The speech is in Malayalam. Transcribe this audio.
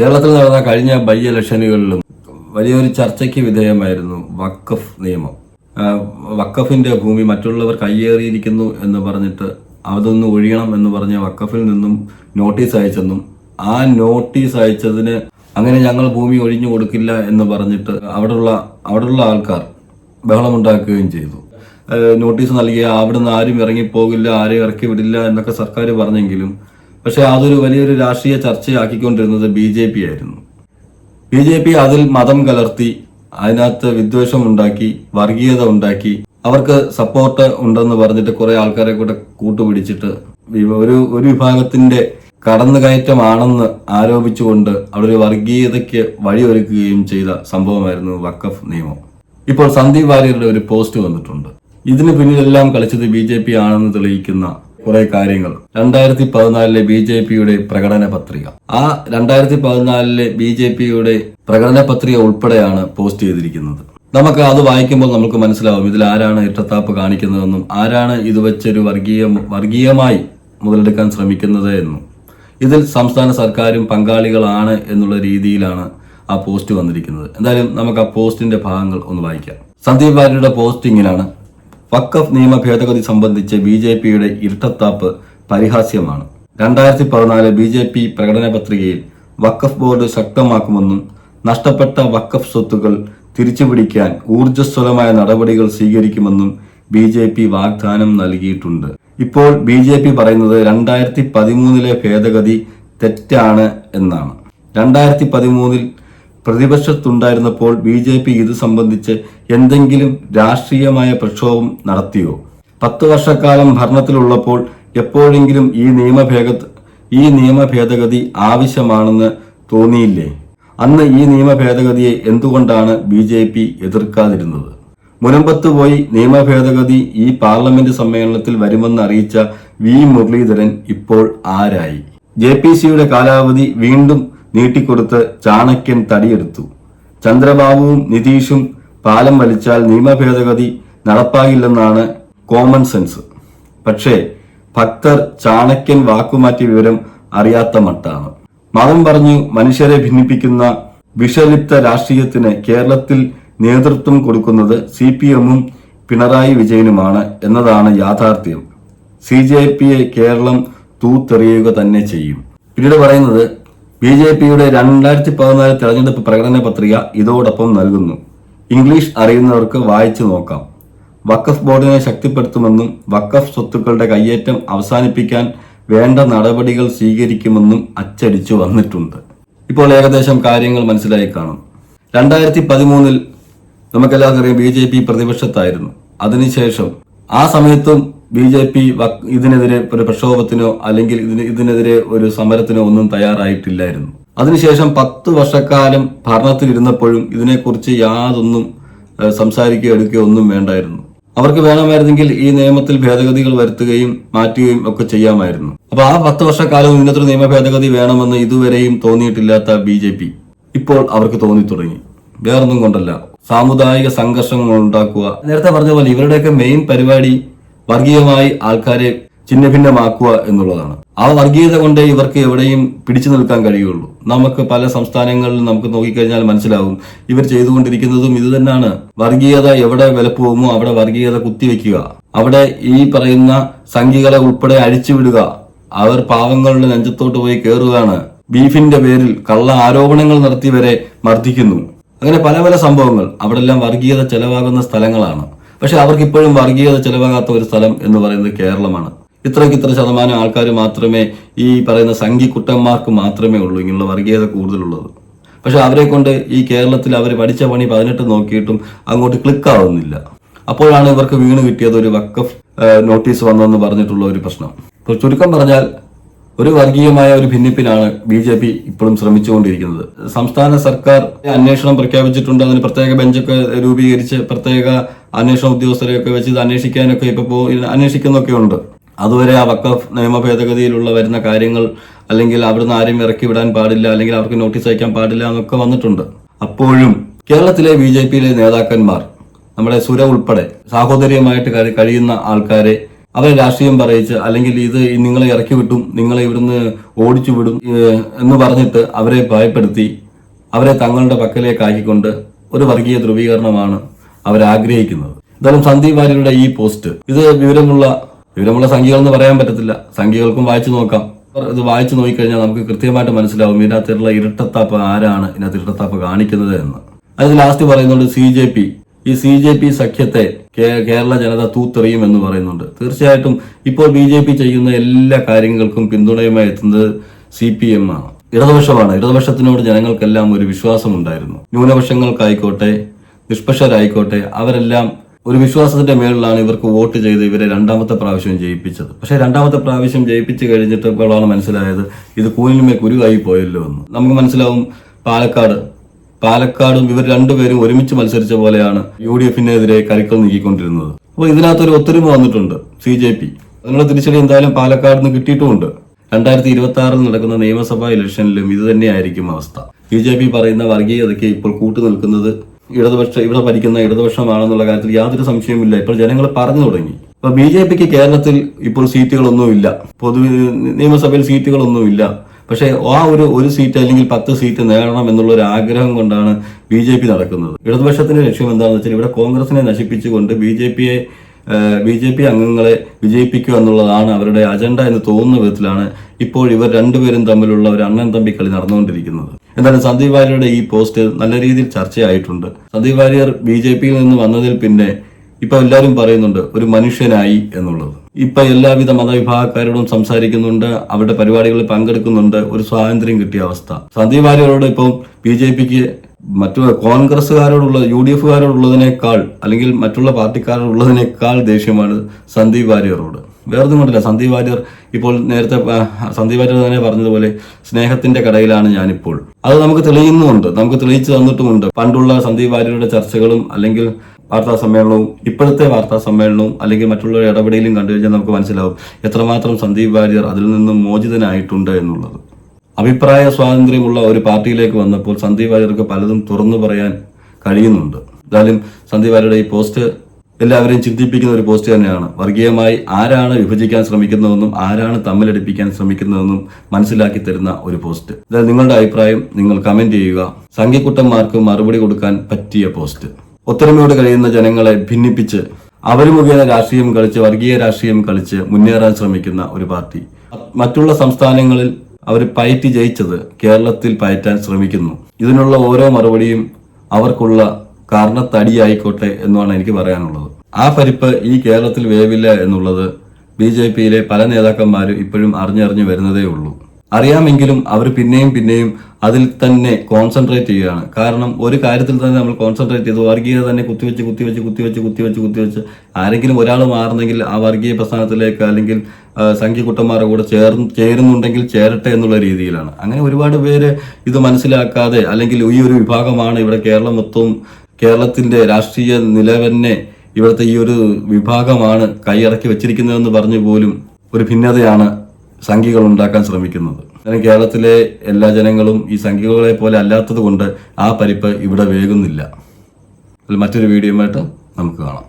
കേരളത്തിൽ നടന്ന കഴിഞ്ഞ ബൈ ഇലക്ഷനുകളിലും വലിയൊരു ചർച്ചയ്ക്ക് വിധേയമായിരുന്നു വക്കഫ് നിയമം. വക്കഫിന്റെ ഭൂമി മറ്റുള്ളവർ കയ്യേറിയിരിക്കുന്നു എന്ന് പറഞ്ഞിട്ട് അതൊന്ന് ഒഴിയണം എന്ന് പറഞ്ഞ വക്കഫിൽ നിന്നും നോട്ടീസ് അയച്ചെന്നും ആ നോട്ടീസ് അയച്ചതിന് അങ്ങനെ ഞങ്ങൾ ഭൂമി ഒഴിഞ്ഞു കൊടുക്കില്ല എന്ന് പറഞ്ഞിട്ട് അവിടെയുള്ള അവിടെയുള്ള ആൾക്കാർ ബഹളമുണ്ടാക്കുകയും ചെയ്തു. നോട്ടീസ് നൽകിയ അവിടുന്ന് ആരും ഇറങ്ങിപ്പോകില്ല ആരെയും ഇറക്കി വിടില്ല എന്നൊക്കെ സർക്കാർ പറഞ്ഞെങ്കിലും പക്ഷെ അതൊരു വലിയൊരു രാഷ്ട്രീയ ചർച്ചയാക്കിക്കൊണ്ടിരുന്നത് ബി ജെ പി ആയിരുന്നു. ബി ജെ പി അതിൽ മതം കലർത്തി അതിനകത്ത് വിദ്വേഷം ഉണ്ടാക്കി വർഗീയത ഉണ്ടാക്കി അവർക്ക് സപ്പോർട്ട് ഉണ്ടെന്ന് പറഞ്ഞിട്ട് കുറെ ആൾക്കാരെ കൂടെ കൂട്ടുപിടിച്ചിട്ട് ഒരു ഒരു വിഭാഗത്തിന്റെ കടന്നുകയറ്റമാണെന്ന് ആരോപിച്ചുകൊണ്ട് അവിടെ ഒരു വർഗീയതയ്ക്ക് വഴിയൊരുക്കുകയും ചെയ്ത സംഭവമായിരുന്നു വക്കഫ് നിയമം. ഇപ്പോൾ സന്ദീപ് വാര്യരുടെ ഒരു പോസ്റ്റ് വന്നിട്ടുണ്ട്. ഇതിന് പിന്നിലെല്ലാം കളിച്ചത് ബി ജെ പി ആണെന്ന് തെളിയിക്കുന്ന കുറെ കാര്യങ്ങൾ. രണ്ടായിരത്തി പതിനാലിലെ ബി ജെ പിയുടെ പ്രകടന പത്രിക. ആ രണ്ടായിരത്തി പതിനാലിലെ ബി ജെ പിയുടെ പ്രകടന പത്രിക ഉൾപ്പെടെയാണ് പോസ്റ്റ് ചെയ്തിരിക്കുന്നത്. നമുക്ക് അത് വായിക്കുമ്പോൾ നമുക്ക് മനസ്സിലാവും ഇതിൽ ആരാണ് ഇട്ടത്താപ്പ് കാണിക്കുന്നതെന്നും ആരാണ് ഇത് വെച്ചൊരു വർഗീയ വർഗീയമായി മുതലെടുക്കാൻ ശ്രമിക്കുന്നത് എന്നും. ഇതിൽ സംസ്ഥാന സർക്കാരും പങ്കാളികളാണ് എന്നുള്ള രീതിയിലാണ് ആ പോസ്റ്റ് വന്നിരിക്കുന്നത്. എന്തായാലും നമുക്ക് ആ പോസ്റ്റിന്റെ ഭാഗങ്ങൾ ഒന്ന് വായിക്കാം. സന്ദീപ് വാര്യരുടെ പോസ്റ്റ് ഇങ്ങനെയാണ് വക്കഫ് നിയമ ഭേദഗതി സംബന്ധിച്ച് ബി ജെ പിയുടെ ഇരട്ടത്താപ്പ് പരിഹാസ്യമാണ്. രണ്ടായിരത്തി പതിനാല് ബി ജെ പി പ്രകടന പത്രികയിൽ വക്കഫ് ബോർഡ് ശക്തമാക്കുമെന്നും നഷ്ടപ്പെട്ട വക്കഫ് സ്വത്തുക്കൾ തിരിച്ചുപിടിക്കാൻ ഊർജസ്വലമായ നടപടികൾ സ്വീകരിക്കുമെന്നും ബി ജെ പി വാഗ്ദാനം നൽകിയിട്ടുണ്ട്. ഇപ്പോൾ ബി ജെ പി പറയുന്നത് രണ്ടായിരത്തി പതിമൂന്നിലെ ഭേദഗതി തെറ്റാണ് എന്നാണ്. രണ്ടായിരത്തി പതിമൂന്നിൽ പ്രതിപക്ഷത്തുണ്ടായിരുന്നപ്പോൾ ബി ജെ പി ഇത് സംബന്ധിച്ച് എന്തെങ്കിലും രാഷ്ട്രീയമായ പ്രക്ഷോഭം നടത്തിയോ? പത്ത് വർഷക്കാലം ഭരണത്തിലുള്ളപ്പോൾ എപ്പോഴെങ്കിലും ഈ നിയമഭേദ ഈ നിയമ ഭേദഗതി ആവശ്യമാണെന്ന് തോന്നിയില്ലേ? അന്ന് ഈ നിയമ ഭേദഗതിയെ എന്തുകൊണ്ടാണ് ബി ജെ പി എതിർക്കാതിരുന്നത്? മുനമ്പത്ത് പോയി നിയമ ഭേദഗതി ഈ പാർലമെന്റ് സമ്മേളനത്തിൽ വരുമെന്ന് അറിയിച്ച വി മുരളീധരൻ ഇപ്പോൾ ആരായി? ജെ പി സിയുടെ കാലാവധി വീണ്ടും നീട്ടിക്കൊടുത്ത് ചാണക്യൻ തടിയെടുത്തു. ചന്ദ്രബാബുവും നിതീഷും പാലം വലിച്ചാൽ നിയമഭേദഗതി നടപ്പാകില്ലെന്നാണ് കോമൺ സെൻസ് പക്ഷേ ഭക്തർ ചാണക്യൻ വാക്കുമാറ്റിയ വിവരം അറിയാത്ത മട്ടാണ്. മതം പറഞ്ഞു മനുഷ്യരെ ഭിന്നിപ്പിക്കുന്ന വിഷലിപ്ത രാഷ്ട്രീയത്തിന് കേരളത്തിൽ നേതൃത്വം കൊടുക്കുന്നത് സി പി എമ്മും പിണറായി വിജയനുമാണ് എന്നതാണ് യാഥാർത്ഥ്യം. സി ജെ പിയെ കേരളം തൂത്തെറിയുക തന്നെ ചെയ്യും. പിന്നീട് പറയുന്നത് ബി ജെ പിയുടെ രണ്ടായിരത്തി പതിനാല് തെരഞ്ഞെടുപ്പ് പ്രകടന പത്രിക ഇതോടൊപ്പം നൽകുന്നു. ഇംഗ്ലീഷ് അറിയുന്നവർക്ക് വായിച്ചു നോക്കാം. വക്കഫ് ബോർഡിനെ ശക്തിപ്പെടുത്തുമെന്നും വക്കഫ് സ്വത്തുക്കളുടെ കയ്യേറ്റം അവസാനിപ്പിക്കാൻ വേണ്ട നടപടികൾ സ്വീകരിക്കുമെന്നും അച്ചടിച്ചു വന്നിട്ടുണ്ട്. ഇപ്പോൾ ഏകദേശം കാര്യങ്ങൾ മനസ്സിലായി കാണും. രണ്ടായിരത്തി പതിമൂന്നിൽ നമുക്കെല്ലാവർക്കും അറിയാം ബി ജെ പി പ്രതിപക്ഷത്തായിരുന്നു. അതിനുശേഷം ആ സമയത്തും ബി ജെ പി ഇതിനെതിരെ ഒരു പ്രക്ഷോഭത്തിനോ അല്ലെങ്കിൽ ഇതിന് ഇതിനെതിരെ ഒരു സമരത്തിനോ ഒന്നും തയ്യാറായിട്ടില്ലായിരുന്നു. അതിനുശേഷം പത്ത് വർഷക്കാലം ഭരണത്തിൽ ഇരുന്നപ്പോഴും ഇതിനെക്കുറിച്ച് യാതൊന്നും സംസാരിക്കുകയോ എടുക്കുകയോ ഒന്നും വേണ്ടായിരുന്നു. അവർക്ക് വേണമായിരുന്നെങ്കിൽ ഈ നിയമത്തിൽ ഭേദഗതികൾ വരുത്തുകയും മാറ്റുകയും ഒക്കെ ചെയ്യാമായിരുന്നു. അപ്പൊ ആ പത്ത് വർഷക്കാലം ഇന്നത്തെ നിയമ ഭേദഗതി വേണമെന്ന് ഇതുവരെയും തോന്നിയിട്ടില്ലാത്ത ബി ജെ പി ഇപ്പോൾ അവർക്ക് തോന്നി തുടങ്ങി വേറൊന്നും കൊണ്ടല്ല. സാമുദായിക സംഘർഷങ്ങൾ ഉണ്ടാക്കുക. നേരത്തെ പറഞ്ഞ പോലെ ഇവരുടെയൊക്കെ മെയിൻ പരിപാടി വർഗീയമായി ആൾക്കാരെ ഛിന്നഭിന്നമാക്കുക എന്നുള്ളതാണ്. ആ വർഗീയത കൊണ്ട് ഇവർക്ക് എവിടെയും പിടിച്ചു നിൽക്കാൻ കഴിയുള്ളൂ. നമുക്ക് പല സംസ്ഥാനങ്ങളിൽ നമുക്ക് നോക്കിക്കഴിഞ്ഞാൽ മനസ്സിലാവും. ഇവർ ചെയ്തുകൊണ്ടിരിക്കുന്നതും ഇത് തന്നെയാണ് വർഗീയത എവിടെ വിലപ്പോകുമോ അവിടെ വർഗീയത കുത്തിവെക്കുക. അവിടെ ഈ പറയുന്ന സംഘികളെ ഉൾപ്പെടെ അഴിച്ചുവിടുക. അവർ പാവങ്ങളുടെ നെഞ്ചത്തോട്ട് പോയി കയറുകയാണ് ബീഫിന്റെ പേരിൽ കള്ള ആരോപണങ്ങൾ നടത്തിയവരെ മർദ്ദിക്കുന്നു. അങ്ങനെ പല പല സംഭവങ്ങൾ. അവിടെല്ലാം വർഗീയത ചെലവാകുന്ന സ്ഥലങ്ങളാണ്. പക്ഷെ അവർക്ക് ഇപ്പോഴും വർഗീയത ചെലവാകാത്ത ഒരു സ്ഥലം എന്ന് പറയുന്നത് കേരളമാണ്. ഇത്രയ്ക്ക് ഇത്ര ശതമാനം ആൾക്കാർ മാത്രമേ ഈ പറയുന്ന സംഘിക്കുട്ടന്മാർക്ക് മാത്രമേ ഉള്ളൂ ഇങ്ങനെയുള്ള വർഗീയത കൂടുതലുള്ളത്. പക്ഷെ അവരെ കൊണ്ട് ഈ കേരളത്തിൽ അവർ പഠിച്ച പണി പതിനെട്ട് നോക്കിയിട്ടും അങ്ങോട്ട് ക്ലിക്ക് ആവുന്നില്ല അപ്പോഴാണ് ഇവർക്ക് വീണ് കിട്ടിയത് ഒരു വക്കഫ് നോട്ടീസ് വന്നതെന്ന് പറഞ്ഞിട്ടുള്ള ഒരു പ്രശ്നം. ചുരുക്കം പറഞ്ഞാൽ ഒരു വർഗീയമായ ഒരു ഭിന്നിപ്പിനാണ് ബി ജെ പി ഇപ്പോഴും ശ്രമിച്ചുകൊണ്ടിരിക്കുന്നത്. സംസ്ഥാന സർക്കാർ അന്വേഷണം പ്രഖ്യാപിച്ചിട്ടുണ്ട്. അതിന് പ്രത്യേക ബെഞ്ചൊക്കെ രൂപീകരിച്ച് പ്രത്യേക അന്വേഷണ ഉദ്യോഗസ്ഥരെയൊക്കെ വെച്ച് ഇത് അന്വേഷിക്കാനൊക്കെ ഇപ്പൊ പോയി അന്വേഷിക്കുന്നൊക്കെ ഉണ്ട്. അതുവരെ ആ വക്കഫ് നിയമ ഭേദഗതിയിലുള്ള വരുന്ന കാര്യങ്ങൾ അല്ലെങ്കിൽ അവിടുന്ന് ആരെയും ഇറക്കി വിടാൻ പാടില്ല അല്ലെങ്കിൽ അവർക്ക് നോട്ടീസ് അയക്കാൻ പാടില്ല എന്നൊക്കെ വന്നിട്ടുണ്ട്. അപ്പോഴും കേരളത്തിലെ ബി ജെ പിയിലെ നേതാക്കന്മാർ നമ്മുടെ സുര ഉൾപ്പെടെ സാഹോദര്യമായിട്ട് കഴിയുന്ന ആൾക്കാരെ അവരെ രാഷ്ട്രീയം പറയിച്ച് അല്ലെങ്കിൽ ഇത് നിങ്ങളെ ഇറക്കി വിട്ടും നിങ്ങളെ ഇവിടുന്ന് ഓടിച്ചു വിടും എന്ന് പറഞ്ഞിട്ട് അവരെ ഭയപ്പെടുത്തി അവരെ തങ്ങളുടെ പക്കലേക്കാക്കിക്കൊണ്ട് ഒരു വർഗീയ ധ്രുവീകരണമാണ് അവർ ആഗ്രഹിക്കുന്നത്. എന്തായാലും സന്ദീപ് വാര്യരുടെ ഈ പോസ്റ്റ് ഇത് വിവരമുള്ള വിവരമുള്ള സംഖ്യകൾ എന്ന് പറയാൻ പറ്റത്തില്ല. സംഖ്യകൾക്കും വായിച്ചു നോക്കാം. ഇത് വായിച്ചു നോക്കിക്കഴിഞ്ഞാൽ നമുക്ക് കൃത്യമായിട്ട് മനസ്സിലാവും ഇതിനകത്തുള്ള ഇരട്ടത്താപ്പ് ആരാണ് ഇതിനകത്ത് ഇരട്ടത്താപ്പ് കാണിക്കുന്നത് എന്ന്. അതിൽ ലാസ്റ്റ് പറയുന്നുണ്ട് സി ജെ പി. ഈ സി ജെ പി സഖ്യത്തെ കേരള ജനത തൂത്തെറിയും എന്ന് പറയുന്നുണ്ട്. തീർച്ചയായിട്ടും ഇപ്പോൾ ബി ജെ പി ചെയ്യുന്ന എല്ലാ കാര്യങ്ങൾക്കും പിന്തുണയുമായി എത്തുന്നത് സി പി എം ആണ്. ഇടതുപക്ഷമാണ്. ഇടതുപക്ഷത്തിനോട് ജനങ്ങൾക്കെല്ലാം ഒരു വിശ്വാസമുണ്ടായിരുന്നു. ന്യൂനപക്ഷങ്ങൾക്കായിക്കോട്ടെ നിഷ്പക്ഷരായിക്കോട്ടെ അവരെല്ലാം ഒരു വിശ്വാസത്തിന്റെ മേളിലാണ് ഇവർക്ക് വോട്ട് ചെയ്ത് ഇവരെ രണ്ടാമത്തെ പ്രാവശ്യം ജയിപ്പിച്ചത്. പക്ഷെ രണ്ടാമത്തെ പ്രാവശ്യം ജയിപ്പിച്ചു കഴിഞ്ഞിട്ടപ്പോഴാണ് മനസ്സിലായത് ഇത് കൂലിനുമേ കുരുവായി പോയല്ലോ എന്ന്. നമുക്ക് മനസ്സിലാവും പാലക്കാട് പാലക്കാടും ഇവർ രണ്ടുപേരും ഒരുമിച്ച് മത്സരിച്ച പോലെയാണ് യു ഡി എഫിനെതിരെ കരുക്കൾ നീക്കിക്കൊണ്ടിരുന്നത്. അപ്പോൾ ഇതിനകത്തൊരു ഒത്തൊരുമ വന്നിട്ടുണ്ട് സി ജെ പി. അതിനുള്ള തിരിച്ചടി എന്തായാലും പാലക്കാട് നിന്ന് കിട്ടിയിട്ടുമുണ്ട്. രണ്ടായിരത്തി ഇരുപത്തി ആറിൽ നടക്കുന്ന നിയമസഭാ ഇലക്ഷനിലും ഇത് തന്നെയായിരിക്കും അവസ്ഥ. ബി ജെ പി പറയുന്ന വർഗീയതയ്ക്ക് ഇപ്പോൾ കൂട്ടു നിൽക്കുന്നത് ഇടതുപക്ഷ ഇവിടെ ഭരിക്കുന്ന ഇടതുപക്ഷമാണെന്നുള്ള കാര്യത്തിൽ യാതൊരു സംശയവുമില്ല. ഇപ്പോൾ ജനങ്ങൾ പറഞ്ഞു തുടങ്ങി. ഇപ്പൊ ബി ജെ പിക്ക് കേരളത്തിൽ ഇപ്പോൾ സീറ്റുകളൊന്നുമില്ല. പൊതുവെ നിയമസഭയിൽ സീറ്റുകളൊന്നുമില്ല. പക്ഷേ ആ ഒരു ഒരു സീറ്റ് അല്ലെങ്കിൽ പത്ത് സീറ്റ് നേടണം എന്നുള്ള ഒരു ആഗ്രഹം കൊണ്ടാണ് ബി ജെ പി നടക്കുന്നത്. ഇടതുപക്ഷത്തിന്റെ ലക്ഷ്യം എന്താണെന്ന് വെച്ചാൽ ഇവിടെ കോൺഗ്രസിനെ നശിപ്പിച്ചുകൊണ്ട് ബി ജെ പിയെ ബി ജെ പി അംഗങ്ങളെ വിജയിപ്പിക്കുക എന്നുള്ളതാണ് അവരുടെ അജണ്ട എന്ന് തോന്നുന്ന വിധത്തിലാണ് ഇപ്പോൾ ഇവർ രണ്ടുപേരും തമ്മിലുള്ള ഒരു അണ്ണൻ തമ്പി കളി നടന്നുകൊണ്ടിരിക്കുന്നത്. എന്തായാലും സന്ദീപ് വാര്യരുടെ ഈ പോസ്റ്റ് നല്ല രീതിയിൽ ചർച്ചയായിട്ടുണ്ട്. സന്ദീപ് വാര്യർ ബി ജെ പിയിൽ നിന്ന് വന്നതിൽ പിന്നെ ഇപ്പൊ എല്ലാവരും പറയുന്നുണ്ട് ഒരു മനുഷ്യനായി എന്നുള്ളത്. ഇപ്പൊ എല്ലാവിധ മതവിഭാഗക്കാരോടും സംസാരിക്കുന്നുണ്ട് അവരുടെ പരിപാടികളിൽ പങ്കെടുക്കുന്നുണ്ട്. ഒരു സ്വാതന്ത്ര്യം കിട്ടിയ അവസ്ഥ. സന്ദീപ് വാര്യരോട് ഇപ്പം ബി ജെ പിക്ക് മറ്റു കോൺഗ്രസ്സുകാരോടുള്ള യു ഡി എഫുകാരോടുള്ളതിനേക്കാൾ അല്ലെങ്കിൽ മറ്റുള്ള പാർട്ടിക്കാരോടുള്ളതിനേക്കാൾ ദേഷ്യമാണ് സന്ദീപ് വാര്യരോട്. വേറൊന്നും കൊണ്ടില്ല സന്ദീപ് വാര്യർ ഇപ്പോൾ നേരത്തെ സന്ദീപ് വാര്യർ തന്നെ പറഞ്ഞതുപോലെ സ്നേഹത്തിന്റെ കടയിലാണ് ഞാനിപ്പോൾ. അത് നമുക്ക് തെളിയുന്നുമുണ്ട് നമുക്ക് തെളിയിച്ചു തന്നിട്ടുമുണ്ട്. പണ്ടുള്ള സന്ദീപ് വാര്യരുടെ ചർച്ചകളും അല്ലെങ്കിൽ വാർത്താ സമ്മേളനവും ഇപ്പോഴത്തെ വാർത്താ സമ്മേളനവും അല്ലെങ്കിൽ മറ്റുള്ള ഇടപെടലും കണ്ടു കഴിഞ്ഞാൽ നമുക്ക് മനസ്സിലാവും എത്രമാത്രം സന്ദീപ് വാര്യർ അതിൽ നിന്നും മോചിതനായിട്ടുണ്ട് എന്നുള്ളത്. അഭിപ്രായ സ്വാതന്ത്ര്യമുള്ള ഒരു പാർട്ടിയിലേക്ക് വന്നപ്പോൾ സന്ദീപ് വാര്യർക്ക് പലതും തുറന്നു പറയാൻ കഴിയുന്നുണ്ട്. എന്തായാലും സന്ദീപ് വാര്യരുടെ ഈ പോസ്റ്റ് എല്ലാവരെയും ചിന്തിപ്പിക്കുന്ന ഒരു പോസ്റ്റ് തന്നെയാണ്. വർഗീയമായി ആരാണ് വിഭജിക്കാൻ ശ്രമിക്കുന്നതെന്നും ആരാണ് തമ്മിലടിപ്പിക്കാൻ ശ്രമിക്കുന്നതെന്നും മനസ്സിലാക്കി തരുന്ന ഒരു പോസ്റ്റ്. നിങ്ങളുടെ അഭിപ്രായം നിങ്ങൾ കമന്റ് ചെയ്യുക. സംഘിക്കുട്ടന്മാർക്ക് മറുപടി കൊടുക്കാൻ പറ്റിയ പോസ്റ്റ്. ഒത്തൊരുമയോട് കഴിയുന്ന ജനങ്ങളെ ഭിന്നിപ്പിച്ച് അവർ മുഖേന രാഷ്ട്രീയം കളിച്ച് വർഗീയ രാഷ്ട്രീയം കളിച്ച് മുന്നേറാൻ ശ്രമിക്കുന്ന ഒരു പാർട്ടി. മറ്റുള്ള സംസ്ഥാനങ്ങളിൽ അവർ പയറ്റി ജയിച്ചത് കേരളത്തിൽ പയറ്റാൻ ശ്രമിക്കുന്നു. ഇതിനുള്ള ഓരോ മറുപടിയും അവർക്കുള്ള കാരണത്തടിയായിക്കോട്ടെ എന്നാണ് എനിക്ക് പറയാനുള്ളത്. ആ പരിപ്പ് ഈ കേരളത്തിൽ വേവില്ല എന്നുള്ളത് ബി ജെ പിയിലെ പല നേതാക്കന്മാരും ഇപ്പോഴും അറിഞ്ഞറിഞ്ഞു വരുന്നതേ ഉള്ളൂ. അറിയാമെങ്കിലും അവർ പിന്നെയും പിന്നെയും അതിൽ തന്നെ കോൺസെൻട്രേറ്റ് ചെയ്യുകയാണ്. കാരണം ഒരു കാര്യത്തിൽ തന്നെ നമ്മൾ കോൺസെൻട്രേറ്റ് ചെയ്ത് വർഗീയത തന്നെ കുത്തിവെച്ച് കുത്തിവെച്ച് കുത്തിവെച്ച് കുത്തിവെച്ച് കുത്തിവെച്ച് ആരെങ്കിലും ഒരാൾ മാറുന്നെങ്കിൽ ആ വർഗീയ പ്രസ്ഥാനത്തിലേക്ക് അല്ലെങ്കിൽ സംഖ്യ കുട്ടന്മാരുടെ കൂടെ ചേർന്ന് ചേരുന്നുണ്ടെങ്കിൽ ചേരട്ടെ എന്നുള്ള രീതിയിലാണ്. അങ്ങനെ ഒരുപാട് പേര് ഇത് മനസ്സിലാക്കാതെ അല്ലെങ്കിൽ ഈ ഒരു വിഭാഗമാണ് ഇവിടെ കേരളം മൊത്തവും കേരളത്തിന്റെ രാഷ്ട്രീയ നിലവന്നെ ഇവിടുത്തെ ഈ ഒരു വിഭാഗമാണ് കൈയിറക്കി വെച്ചിരിക്കുന്നതെന്ന് പറഞ്ഞു പോലും ഒരു ഭിന്നതയാണ് സംഖ്യകൾ ഉണ്ടാക്കാൻ ശ്രമിക്കുന്നത്. കാരണം കേരളത്തിലെ എല്ലാ ജനങ്ങളും ഈ സംഖ്യകളെ പോലെ അല്ലാത്തത് കൊണ്ട് ആ പരിപ്പ് ഇവിടെ വേകുന്നില്ല. അതിൽ മറ്റൊരു വീഡിയോയുമായിട്ട് നമുക്ക് കാണാം.